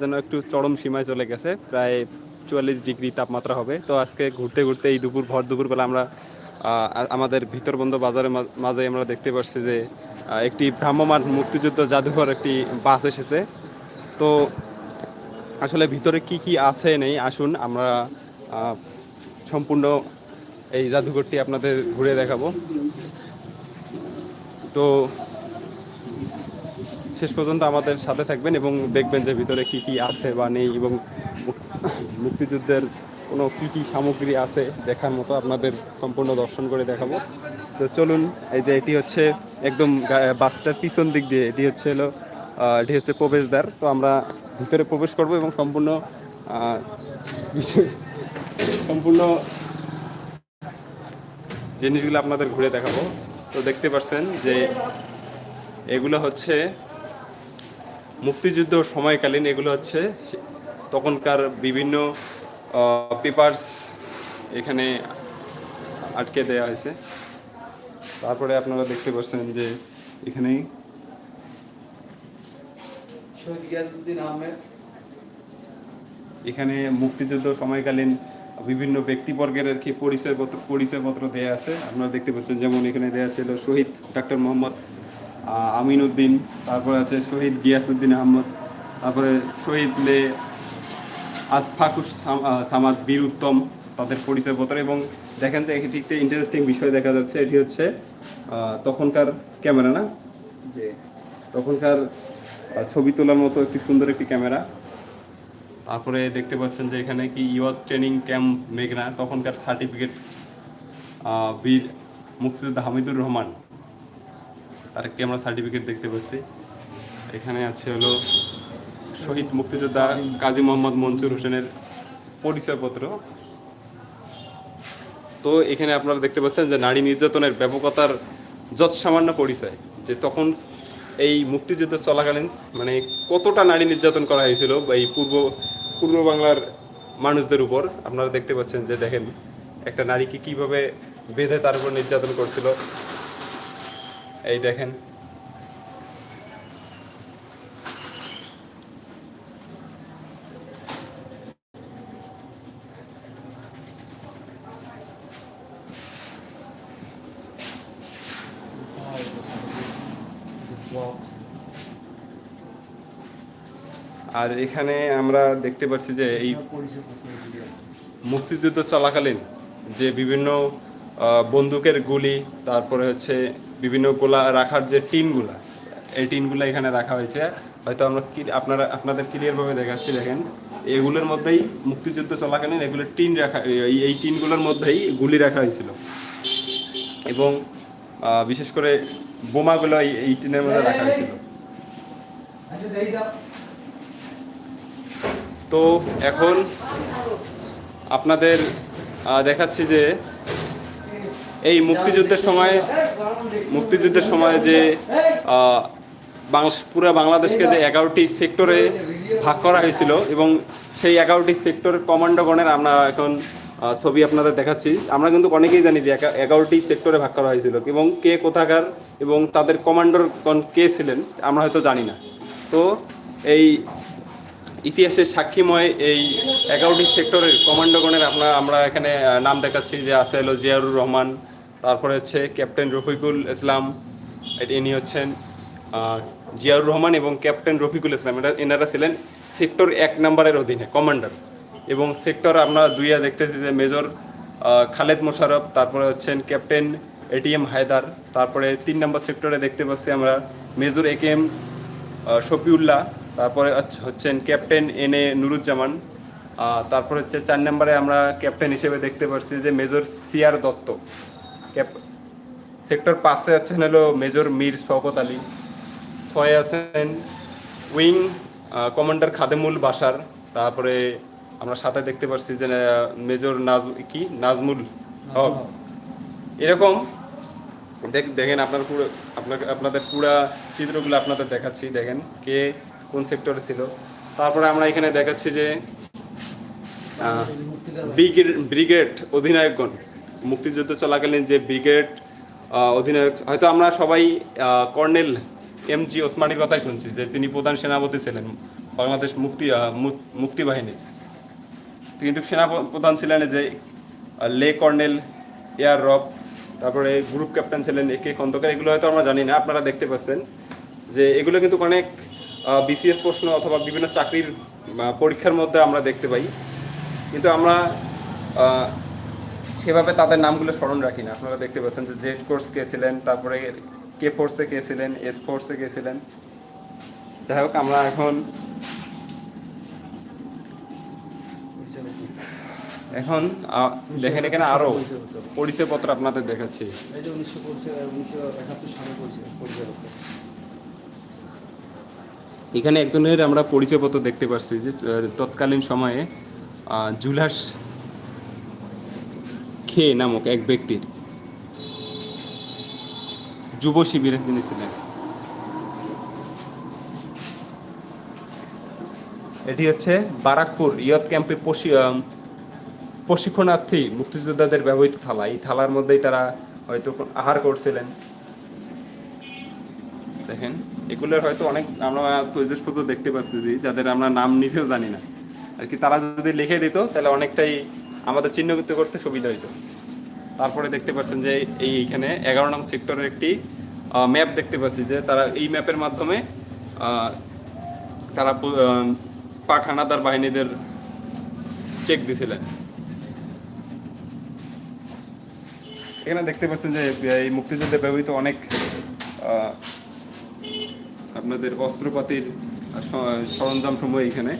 যেন একটু চরম সীমায় চলে গেছে, প্রায় চুয়াল্লিশ ডিগ্রি তাপমাত্রা হবে। তো আজকে ঘুরতে ঘুরতে এই দুপুর, ভর দুপুরবেলা আমরা আমাদের ভিতরবন্ধ বাজারের মাঝে আমরা দেখতে পাচ্ছি যে একটি ভ্রাম্যমান মুক্তিযুদ্ধ জাদুঘর একটি বাস এসেছে। তো আসলে ভিতরে কি কি আছে নেই, আসুন আমরা সম্পূর্ণ এই জাদুঘরটি আপনাদের ঘুরে দেখাবো। তো শেষ পর্যন্ত আমাদের সাথে থাকবেন এবং দেখবেন যে ভিতরে কি কি আছে বা নেই এবং মুক্তিযুদ্ধের কোনো কী কী সামগ্রী আছে দেখার মতো আপনাদের সম্পূর্ণ দর্শন করে দেখাবো। তো চলুন, এই যে এটি হচ্ছে একদম বাসটার পিছন দিক দিয়ে, এটি হচ্ছে হলো এটি হচ্ছে প্রবেশদ্বার। তো আমরা ভিতরে প্রবেশ করব এবং সম্পূর্ণ সম্পূর্ণ জিনিসগুলো আপনাদের ঘুরে দেখাবো। তো দেখতে পাচ্ছেন যে এগুলো হচ্ছে মুক্তিযুদ্ধ সময়কালীন এগুলো হচ্ছে তখনকার বিভিন্ন পেপার্স এখানে আটকে দেওয়া হয়েছে। তারপরে আপনারা দেখতে পাচ্ছেন যে এখানে এখানে মুক্তিযুদ্ধ সময়কালীন বিভিন্ন ব্যক্তিবর্গের আর কি পরিচয়পত্র পরিচয়পত্র দেওয়া আছে। আপনারা দেখতে পাচ্ছেন যেমন এখানে দেওয়া ছিল শহীদ ডাক্তার মোহাম্মদ আমিন উদ্দিন তারপরে আছে শহীদ গিয়াসউদ্দিন আহমদ তারপরে শহীদ লে আসফাকুস সাম- সামাদ বীর উত্তম তাদের পরিচয়পত্র এবং দেখেন যে এটি একটা ইন্টারেস্টিং বিষয় দেখা যাচ্ছে এটি হচ্ছে তখনকার ক্যামেরা না? যে তখনকার ছবি তোলার মতো একটি সুন্দর একটি ক্যামেরা। তারপরে দেখতে পাচ্ছেন যে এখানে কি ইয়ত ট্রেনিং ক্যাম্প মেঘনা তখনকার সার্টিফিকেট বীর মুক্তিযোদ্ধা হামিদুর রহমান। তার একটি আমরা সার্টিফিকেট দেখতে পাচ্ছি। এখানে আছে হলো শহীদ মুক্তিযোদ্ধা কাজী মোহাম্মদ মনসুর হোসেনের পরিচয়পত্র। তো এখানে আপনারা দেখতে পাচ্ছেন যে নারী নির্যাতনের ব্যাপকতার যৎ সামান্য পরিচয়, যে তখন এই মুক্তিযুদ্ধ চলাকালীন মানে কতটা নারী নির্যাতন করা হয়েছিল বা এই পূর্ব পূর্ব বাংলার মানুষদের উপর, আপনারা দেখতে পাচ্ছেন যে দেখেন, একটা নারীকে কীভাবে বেঁধে তার উপর নির্যাতন করছিল এই দেখেন। আর এখানে আমরা দেখতে পাচ্ছি যে এই মুক্তিযুদ্ধ চলাকালীন যে বিভিন্ন বন্দুকের গুলি, তারপরে হচ্ছে বিভিন্ন গোলা রাখার যে টিনগুলা, এই টিনগুলো এখানে রাখা হয়েছে। হয়তো আমরা আপনারা, আপনাদের ক্লিয়ারভাবে দেখাচ্ছি, দেখেন। এগুলোর মধ্যেই মুক্তিযুদ্ধ চলাকালীন এগুলো টিন রাখা, এই টিনগুলোর মধ্যেই গুলি রাখা হয়েছিল। এবং বিশেষ করে বোমাগুলো এই টিনের মধ্যে রাখা হয়েছিল। তো এখন আপনাদের দেখাচ্ছি যে এই মুক্তিযুদ্ধের সময় মুক্তিযুদ্ধের সময় যে পুরো বাংলাদেশকে যে এগারোটি সেক্টরে ভাগ করা হয়েছিল এবং সেই এগারোটি সেক্টরের কমান্ডোগণের আমরা এখন ছবি আপনাদের দেখাচ্ছি। আমরা কিন্তু অনেকেই জানি যে এগারোটি সেক্টরে ভাগ করা হয়েছিল এবং কে কোথাকার এবং তাদের কমান্ডোরগণ কে ছিলেন, আমরা হয়তো জানি না। তো এই ইতিহাসের সাক্ষীময় এই এগারোটি সেক্টরের কমান্ডোগণের আমরা আমরা এখানে নাম দেখাচ্ছি যে আছে হলো জিয়াউর রহমান তারপরে হচ্ছে ক্যাপ্টেন রফিকুল ইসলাম ইনি হচ্ছেন জিয়াউর রহমান এবং ক্যাপ্টেন রফিকুল ইসলাম। এটা এনারা ছিলেন সেক্টর এক নম্বরের অধীনে, কমান্ডার। এবং সেক্টর আমরা দুইয়া দেখতেছি যে মেজর খালেদ মোশারফ তারপরে হচ্ছেন ক্যাপ্টেন এটিএম হায়দার, তারপরে তিন নম্বর সেক্টরে দেখতে পাচ্ছি আমরা major A K M Shafiullah, তারপরে হচ্ছে- হচ্ছেন ক্যাপ্টেন এন এ নুরুজ্জামান তারপর হচ্ছে চার নম্বরে আমরা ক্যাপ্টেন হিসেবে দেখতে পাচ্ছি যে মেজর সিআর দত্ত। সেক্টর পাঁচে আছেন হলো মেজর মীর শওকত আলী, ছয় আছেন উইং কমান্ডার খাদেমুল বাসার, তারপরে আমরা সাথে দেখতে পাচ্ছি যে মেজর নাজ, কি? নাজমুল হক। এরকম দেখ- দেখেন আপনার পুরো, আপনাকে, আপনাদের পুরা চিত্রগুলো আপনাদের দেখাচ্ছি, দেখেন কে কোন সেক্টরে ছিল। তারপরে আমরা এখানে দেখাচ্ছি যে ব্রিগেড অধিনায়কগণ। মুক্তিযুদ্ধ চলাকালীন যে ব্রিগেড অধিনায়ক, হয়তো আমরা সবাই কর্নেল এম জি ওসমানীর কথাই শুনছি যে তিনি প্রধান সেনাপতি ছিলেন বাংলাদেশ মুক্তি মুক্তি বাহিনীর কিন্তু সেনা প্রধান ছিলেন যে লে কর্নেল এয়ার রব, তারপরে গ্রুপ ক্যাপ্টেন ছিলেন এ কে খন্দকার, এগুলো হয়তো আমরা জানি না, আপনারা দেখতে পাচ্ছেন যে এগুলো কিন্তু অনেক বিসিএস প্রশ্ন অথবা বিভিন্ন চাকরির পরীক্ষার মধ্যে আমরা দেখতে পাই। কিন্তু আমরা সেভাবে তাদের নামগুলো স্মরণ রাখি না। আপনারা দেখতে পাচ্ছেন যে জেড কোর্স কে ছিলেন তারপরে কে ফোর্সে কে ছিলেন এস ফোর্সে কে ছিলেন। যাই হোক আমরা এখন এখন দেখেন এখানে আরও পরিচয়পত্র আপনাদের দেখাচ্ছি। এখানে একজনের আমরা পরিচয়পত্র দেখতে পাচ্ছি যে তৎকালীন সময়ে জুলাস খে নামক এক ব্যক্তির যুব শিবিরে তিনি ছিলেন এটি হচ্ছে বারাকপুর ইয়ত ক্যাম্পে প্রশিক্ষণার্থী মুক্তিযোদ্ধাদের ব্যবহৃত থালা। এই থালার মধ্যেই তারা হয়তো আহার করছিলেন। দেখেন, এগুলোর হয়তো অনেক আমরা তৈজসপত্র দেখতে পাচ্ছি, যাদের আমরা নাম নিজেও জানি না। আর কি তারা যদি লিখে দিত, তাহলে অনেকটাই আমাদের চিহ্নিত করতে সুবিধা হইতো। তারপরে দেখতে পাচ্ছেন যে এই এইখানে এগারো নং সেক্টরের একটি ম্যাপ দেখতে পাচ্ছি যে তারা এই ম্যাপের মাধ্যমে তারা পাক হানাদার বাহিনীদের চেক দিছিলেন। এখানে দেখতে পাচ্ছেন যে এই মুক্তিযুদ্ধে ব্যবহৃত অনেক আপনাদের অস্ত্রপাতির সরঞ্জাম সমূহ এখানে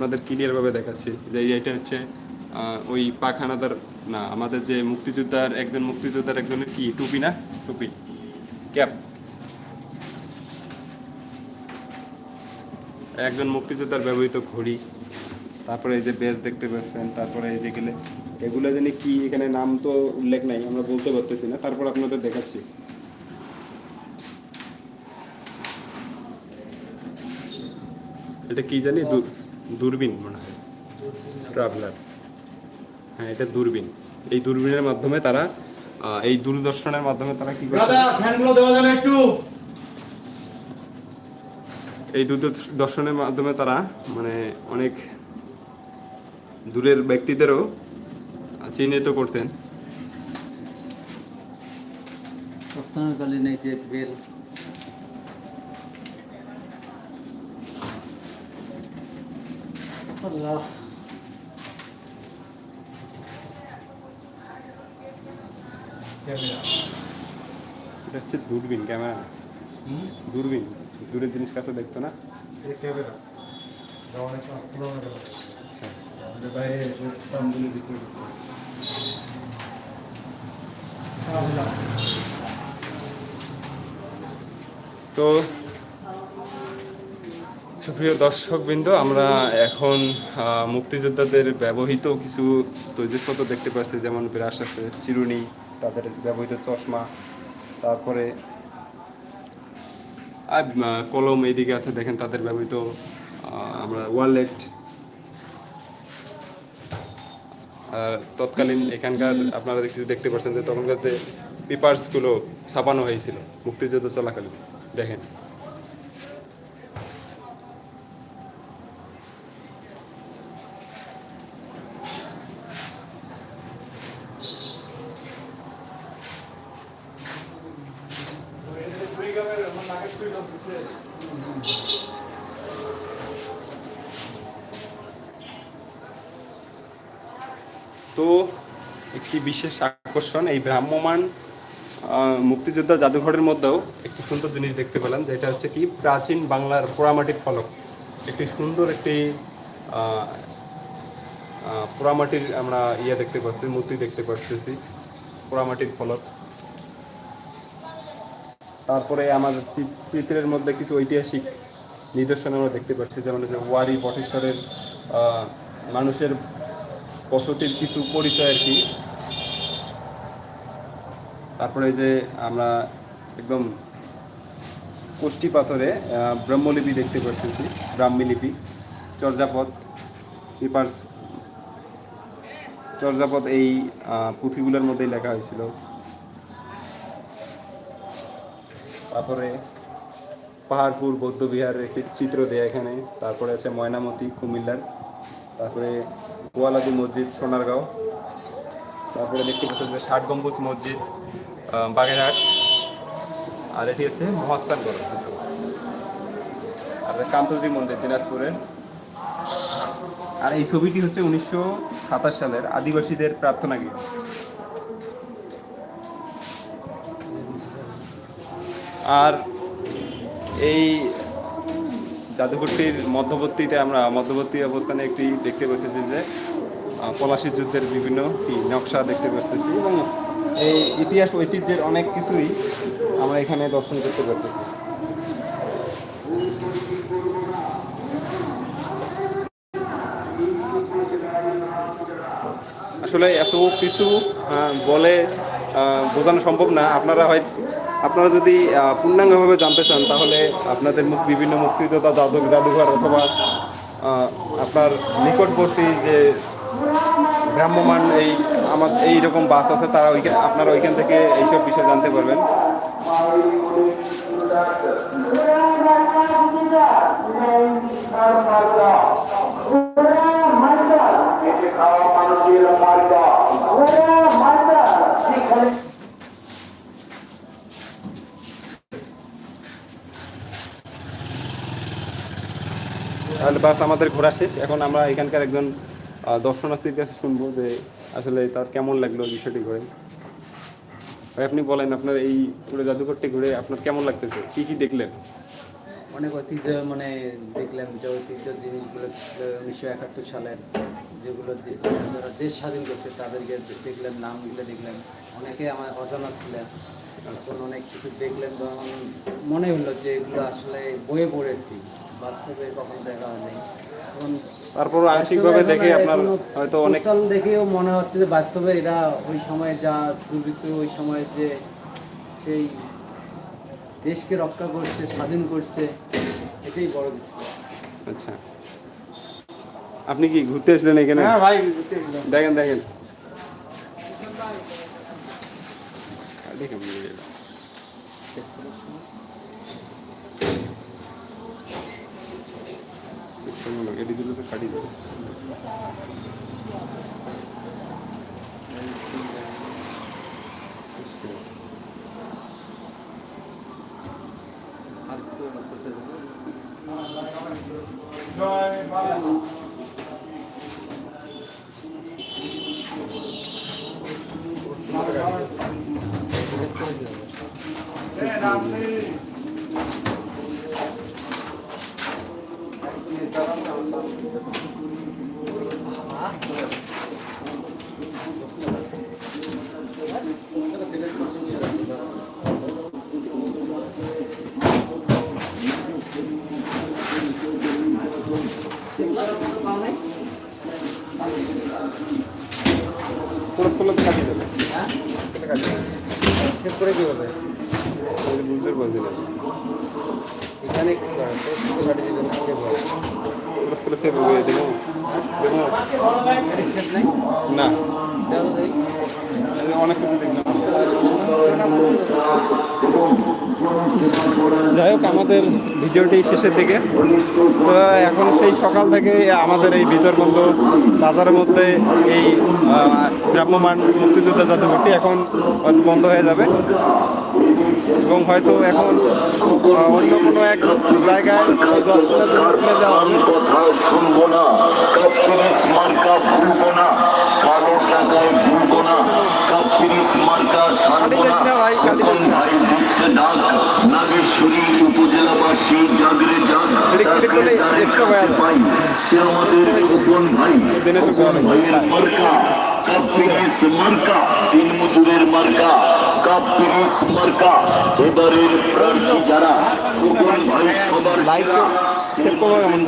আপনাদের ক্লিয়ার ভাবে দেখাচ্ছি যে এটা হচ্ছে ওই পাখানাদার, না, আমাদের যে মুক্তিযোদ্ধার, একজন মুক্তিযোদ্ধার একজনের কি, টুপি না? টুপি। ক্যাপ। একজন মুক্তিযোদ্ধার ব্যবহৃত ঘড়ি, তারপরে এই যে বেজ দেখতে পাচ্ছেন, তারপরে এই যে গেলে, এগুলো জানি কি, এখানে নাম তো উল্লেখ নাই, আমরা বলতে পারতেছি না, তারপর আপনাদের দেখাচ্ছি। এটা কি জানি? দূর- দূরবীন মনে হয়। ট্রাভেলার হ্যাঁ এটা দূরবীন। এই দূরবীনের মাধ্যমে তারা এই দূরদর্শনের মাধ্যমে তারা কি ফ্যানগুলো দেওয়া যাবে একটু। এই দূরদর্শনের মাধ্যমে তারা মানে অনেক দূরের ব্যক্তিদেরও চিহ্নিত করতেন। এই যে বেল আল্লাহ এটা হচ্ছে দূরবীন ক্যামেরা না দূরবীন দূরের জিনিস কাছে দেখতো না এই ক্যামেরা অনেক পুরোনো ক্যামেরা আচ্ছা আমাদের বাইরে দামগুলো বিক্রি করতে তো সুপ্রিয় দর্শকবৃন্দ আমরা এখন মুক্তিযোদ্ধাদের ব্যবহৃত কিছু তৈজসপত্র দেখতে পাচ্ছি যেমন আছে চিরুনি তাদের ব্যবহৃত চশমা তারপরে আর, কলম এইদিকে আছে দেখেন তাদের ব্যবহৃত আমরা ওয়ালেট। তৎকালীন এখানকার আপনারা কিছু দেখতে পাচ্ছেন যে তখনকার যে পেপারসগুলো ছাপানো হয়েছিল মুক্তিযুদ্ধ চলাকালীন দেখেন। তো একটি বিশেষ আকর্ষণ, এই ভ্রাম্যমান মুক্তিযোদ্ধা জাদুঘরের মধ্যেও একটি সুন্দর জিনিস দেখতে পেলাম, যেটা হচ্ছে কি, প্রাচীন বাংলার পোড়ামাটির ফলক। একটি সুন্দর একটি পোড়ামাটির আমরা ইয়ে দেখতে পাচ্ছি মূর্তি দেখতে পাচ্ছি পোড়ামাটির ফলক। তারপরে আমার চিত্রের মধ্যে কিছু ঐতিহাসিক নিদর্শন আমরা দেখতে পাচ্ছি, যেমন হচ্ছে ওয়ারি বটেশ্বরের মানুষের বসতির কিছু পরিচয় আর কি। তারপরে যে আমরা একদম কোষ্ঠী পাথরে ব্রহ্মলিপি দেখতে পাচ্ছি ব্রাহ্মীলিপি, চর্যাপদ পেপার্স চর্যাপদ এই পুঁথিগুলোর মধ্যেই লেখা হয়েছিল। তারপরে পাহাড়পুর বৌদ্ধবিহারের একটি চিত্র দেয়া এখানে। তারপরে আছে ময়নামতি, কুমিল্লার। তারপরে গোয়ালাদি মসজিদ, সোনারগাঁও। তারপরে দেখতে পাচ্ছেন যে ষাট গম্বুজ মসজিদ বাগেরহাট। আর এটি হচ্ছে মহাস্থানগড় আর কান্তজি মন্দির দিনাজপুরের আর এই ছবিটি হচ্ছে উনিশশো সাতাশ সালের আদিবাসীদের প্রার্থনা গীত আর এই জাদুঘরটির মধ্যবর্তীতে আমরা মধ্যবর্তী অবস্থানে একটি দেখতে পাচ্ছি যে পলাশী যুদ্ধের বিভিন্ন নকশা দেখতে পাচ্ছি এবং এই ইতিহাস, ঐতিহ্যের অনেক কিছুই আমরা এখানে দর্শন করতে পারতেছি। আসলে এত কিছু বলে বোঝানো সম্ভব না। আপনারা হয় আপনারা যদি পূর্ণাঙ্গভাবে জানতে চান, তাহলে আপনাদের মুখ, বিভিন্ন মুক্তিযোদ্ধা জাদু জাদুঘর অথবা আপনার নিকটবর্তী যে ভ্রাম্যমান এই আমার, এই রকম বাস আছে, তারা ওইখানে আপনারা ওইখান থেকে এইসব বিষয় জানতে পারবেন। তাহলে বাস আমাদের ঘোরা শেষ। এখন আমরা এখানকার একজন দর্শনার্থীর কাছে শুনব যে আসলে তার কেমন লাগল বিষয়টি ঘুরে। আপনি বলেন আপনার এই পুরো জাদুঘরটি ঘুরে আপনার কেমন লাগতেছে? কি কি দেখলেন? অনেক ঐতিহ্য মানে দেখলাম যে ঐতিহ্য জিনিসগুলো উনিশশো একাত্তর সালের যেগুলো যারা দেশ স্বাধীন করছে, তাদেরকে দেখলাম, নামগুলো দেখলাম। অনেকে আমার অজানা ছিলেন। এখন অনেক কিছু দেখলেন মনে হলো যে এগুলো আসলে বয়ে পড়েছি। বাস্তবে কখনো দেখা হয়নি। তারপর আংশিকভাবে দেখে আপনার হয়তো অনেক দেখেও মনে হচ্ছে যে বাস্তবে এরা ওই সময় যা দুর্বৃত্ত ওই সময় যে সেই দেশকে রক্ষা করছে স্বাধীন করছে এটাই বড় কিছু আচ্ছা। আপনি কি ঘুরতে আসলেন এখানে? হ্যাঁ ভাই দেখেন দেখেন। দেখেন এটি দিলে তো কাটি সেভ করে কি হবে তাহলে বুঝতে পারছি না। এখানে কি করে শুধু কাটি দিবেন না সেভ হবে খরচ করলে সেভ হবে দেবো দেবো সেভ নাই? না। দেখি। অনেক কিছু দেখলাম। যাই হোক, আমাদের ভিডিওটি শেষের দিকে। তো এখন সেই সকাল থেকে আমাদের এই বিতর্বন্ধ বাজারের মধ্যে এই ভ্রাম্যমান মুক্তিযোদ্ধা জাদুঘরটি এখন বন্ধ হয়ে যাবে। এবং হয়তো এখন অন্য কোনো এক জায়গায় দশ নাগেশ্বরী উপজেলাবাসী জাগরে যাবে। পাই। সে আমাদের গোপন ভাই গোপন ভাইয়ের মার্কা। কাপ্পিরিস মার্কা তিন মজুরের মার্কা কাপ্পিরিস মার্কা। এবারের প্রার্থী যারা গোপন ভাই সবার সেরা। সেভ করব এমন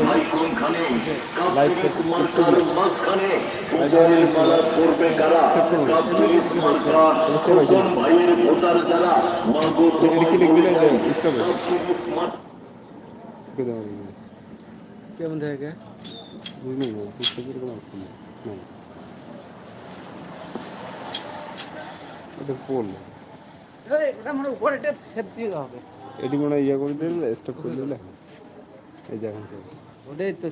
লাইভ মার্কার মাঝখানে পূজারীর মালা পরবে কারা। কাপ্পিরিস মার্কা। গোপন ভাইয়ের ভোটার যারা মাগো এটা কি লিখবি না স্টপ কেমন থাকে বুঝলি না বুঝতে কোনো অর্থ নেই। এটা পোল এটা মানে উপরে এটা সেভ দিতে হবে। এটি মনে হয় ইয়ে করে দিলে স্টপ করে দিলে। এই দেখুন ওটাই তো